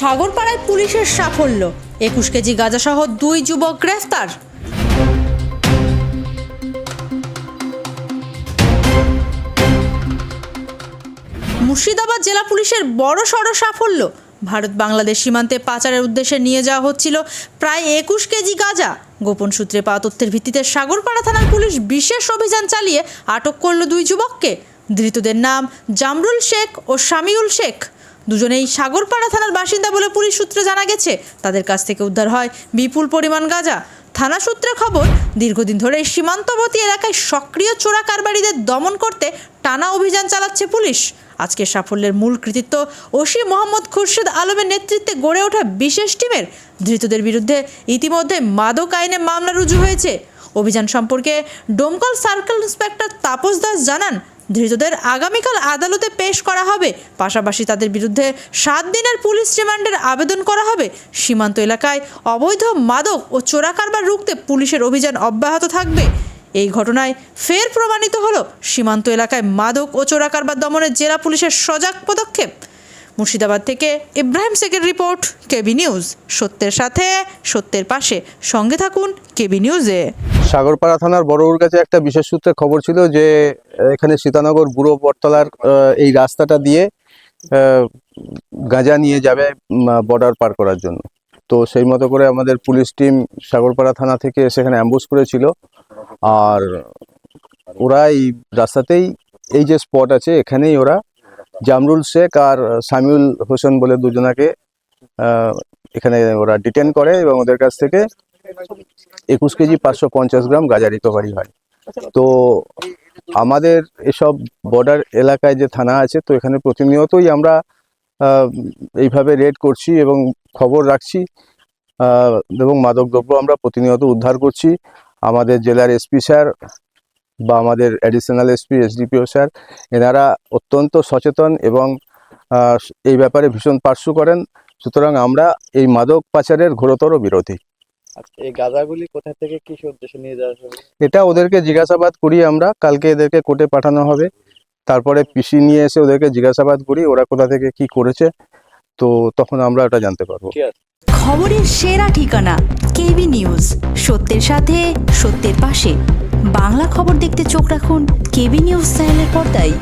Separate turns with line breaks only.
সাগরপাড়ায় পুলিশের সাফল্য। একুশ কেজি গাঁজাসহ দুই যুবক গ্রেফতার। মুর্শিদাবাদ জেলা পুলিশের বড় সড় সাফল্য। ভারত বাংলাদেশ সীমান্তে পাচারের উদ্দেশ্যে নিয়ে যাওয়া হচ্ছিল প্রায় একুশ কেজি গাঁজা। গোপন সূত্রে পাওয়া তথ্যের ভিত্তিতে সাগরপাড়া থানার পুলিশ বিশেষ অভিযান চালিয়ে আটক করল দুই যুবককে। ধৃতদের নাম জামরুল শেখ ও শামিউল শেখ। দুজনেই সাগরপাড়া থানার বাসিন্দা বলে পুলিশ সূত্রে জানা গেছে, তাদের কাছ থেকে উদ্ধার হয় বিপুল পরিমাণ গাঁজা। থানা সূত্রে খবর, দীর্ঘদিন ধরে সীমান্তবর্তী এলাকায় সক্রিয় চোরা কারবারিদের দমন করতে টানা অভিযান চালাচ্ছে পুলিশ। আজকে সাফল্যের মূল কৃতিত্ব ওসি মোহাম্মদ খুরশেদ আলমের নেতৃত্বে গড়ে ওঠা বিশেষ টিমের। ধৃতদের বিরুদ্ধে ইতিমধ্যে মাদক আইনে মামলা রুজু হয়েছে। অভিযান সম্পর্কে ডোমকল সার্কেল ইন্সপেক্টর তাপস দাস জানান ধৃতদের আগামীকাল আদালতে পেশ করা হবে। পাশাপাশি তাদের বিরুদ্ধে সাত দিনের পুলিশ রিমান্ডের আবেদন করা হবে। সীমান্ত এলাকায় অবৈধ মাদক ও চোরা কারবার রুখতে পুলিশের অভিযান অব্যাহত থাকবে। এই ঘটনায় ফের প্রমাণিত হলো সীমান্ত এলাকায় মাদক ও চোরা কারবার দমনের জেলা পুলিশের সজাগ পদক্ষেপ। মুর্শিদাবাদ থেকে ইব্রাহিম শেখের রিপোর্ট, কেবি নিউজ। সত্যের সাথে, সত্যের পাশে। সঙ্গে থাকুন কেবি নিউজে।
সাগরপাড়া থানার বড়উর কাছে একটা বিশেষ সূত্রে খবর ছিল যে, এখানে সীতানগর বুড়ো বটতলার এই রাস্তাটা দিয়ে গাঁজা নিয়ে যাবে বর্ডার পার করার জন্য। তো সেই মতো করে আমাদের পুলিশ টিম সাগরপাড়া থানা থেকে সেখানে অ্যাম্বুস করেছিল। আর ওরা এই রাস্তাতেই, এই যে স্পট আছে, এখানেই ওরা জামরুল শেখ আর সামিউল হোসেন বলে দুজনাকে এখানে ওরা ডিটেন করে এবং ওদের কাছ থেকে একুশ কেজি পাঁচশো পঞ্চাশ গ্রাম গাঁজা রিকভারি হয়। তো আমাদের এসব বর্ডার এলাকায় যে থানা আছে, তো এখানে প্রতিনিয়তই আমরা এইভাবে রেড করছি এবং খবর রাখছি। এবং মাদকদ্রব্য আমরা প্রতিনিয়ত উদ্ধার করছি। আমাদের জেলার এসপি স্যার বা আমাদের অ্যাডিশনাল এসপি এসডিপিও স্যার এনারা অত্যন্ত সচেতন এবং এই ব্যাপারে ভীষণ পার্শ্ব করেন। সুতরাং আমরা এই মাদক পাচারের ঘোরতর বিরোধী।
আচ্ছা এই গাঁজাগুলি কোথা থেকে কি উদ্দেশ্যে নিয়ে যাওয়া হবে?
এটা ওদেরকে জিজ্ঞাসাবাদ করি আমরা কালকে এদেরকে কোর্টে পাঠানো হবে। তারপরে পিসি নিয়ে এসে ওদেরকে জিজ্ঞাসাবাদ করি ওরা কোথা থেকে কি করেছে। তো তখন আমরা ওটা জানতে পারব।
খবরের সেরা ঠিকানা কেবি নিউজ। সত্যের সাথে সত্যের পাশে। বাংলা খবর দেখতে চোখ রাখুন কেবি নিউজ চ্যানেলের পর্দায়।